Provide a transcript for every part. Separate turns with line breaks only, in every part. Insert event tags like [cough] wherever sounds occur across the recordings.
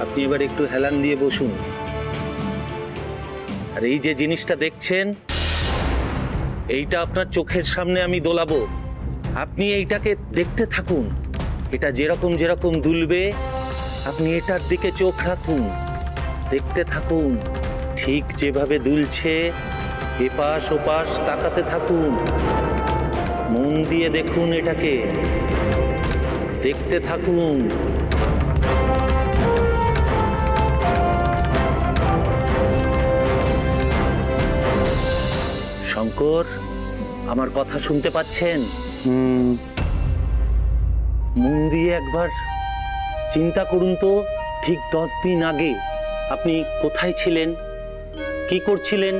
আপনি এবার একটু হেলান দিয়ে বসুন। আর এই যে জিনিসটা দেখছেন, এইটা আপনার চোখের সামনে আমি দোলাবো। আপনি এইটাকে দেখতে থাকুন। এটা যেরকম যেরকম দুলবে, আপনি এটার দিকে চোখ রাখুন। দেখতে থাকুন, ঠিক যেভাবে দুলছে, এপাশ ওপাশ তাকাতে থাকুন। মন দিয়ে দেখুন এটাকে। দেখতে থাকুন। শঙ্কর আমার কথা শুনতে পাচ্ছেন? মন দিয়ে একবার চিন্তা করুন তো ঠিক দশ দিন আগে আপনি কোথায় ছিলেন? কি করছিলেন?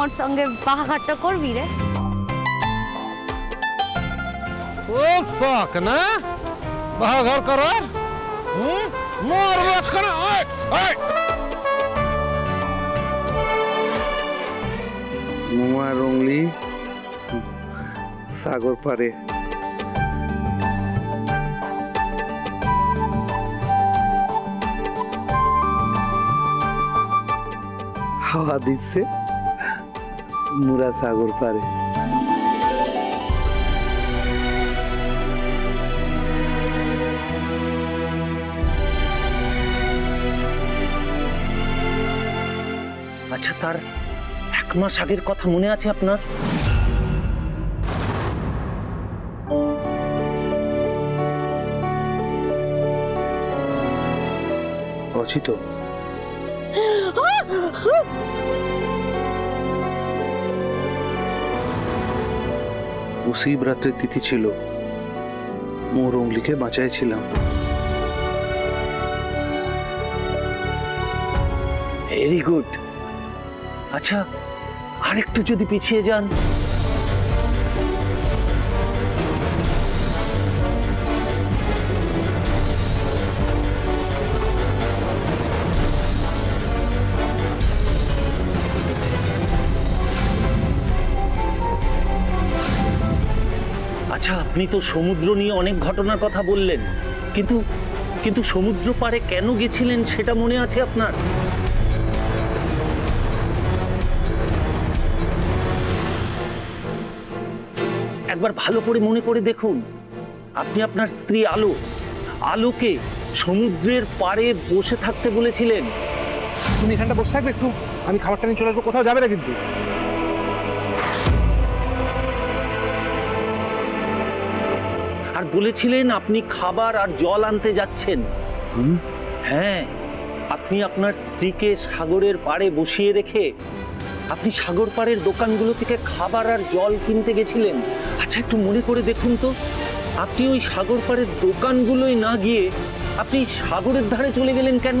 মোর সঙ্গে বাহাঘাটটা করবি রে।
খুব শখ না? বাহাঘর করার? হুম? মরবো এক্ষণে ওই ওই!
মুমা রংলি সাগর পারে হাওয়া দিচ্ছে। মুরা সাগর পারে।
আচ্ছা তার এক মাস আগের কথা মনে আছে আপনার?
অচিত। [gasps] উসি রাত্রের তিথি ছিল। মোর অঙ্গলিকে বাঁচাইছিলাম।
ভেরি গুড আচ্ছা আরেকটু যদি পিছিয়ে যান। আচ্ছা আপনি তো সমুদ্র নিয়ে অনেক ঘটনার কথা বললেন। কিন্তু কিন্তু সমুদ্র পাড়ে কেন গেছিলেন সেটা মনে আছে আপনার? একবার ভালো করে মনে করে দেখুন। আপনি আপনার স্ত্রী আলো, আলোকে সমুদ্রের পাড়ে বসে থাকতে বলেছিলেন।
তুমি এখানটা বসে থাকবে একটু, আমি খাবারটা নিয়ে চলে আসব, কোথাও যাবে না কিন্তু।
আর বলেছিলেন আপনি খাবার আর জল আনতে যাচ্ছেন। হ্যাঁ আপনি আপনার স্ত্রীকে সাগরের পাড়ে বসিয়ে রেখে আপনি সাগর পাড়ের দোকানগুলো থেকে খাবার আর জল কিনতে গেছিলেন। আচ্ছা একটু মনে করে দেখুন তো। আপনি ওই সাগর পাড়ের দোকানগুলোই না গিয়ে আপনি সাগরের ধারে চলে গেলেন কেন?